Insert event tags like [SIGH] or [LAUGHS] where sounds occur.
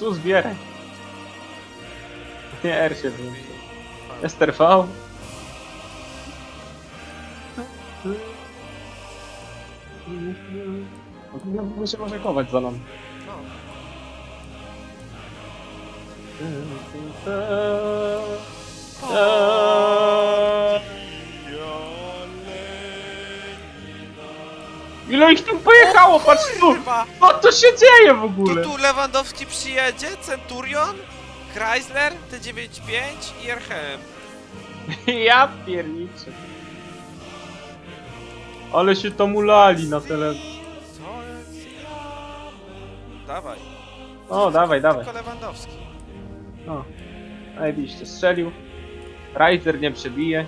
Su zbieraj. Nie, R7. Ester V. Mógłby się może chować za nami. No. Ile ich tam pojechało, patrz tu! Kurwa! Co to się dzieje w ogóle? tu Lewandowski przyjedzie, Centurion, Chrysler, T95 i RHM. [LAUGHS] Ja pierniczę. Ale się tam ulali na tele... Co jest? Dawaj, O, dawaj, dawaj. tylko Lewandowski. O. Najbliższe strzelił. Riser nie przebije.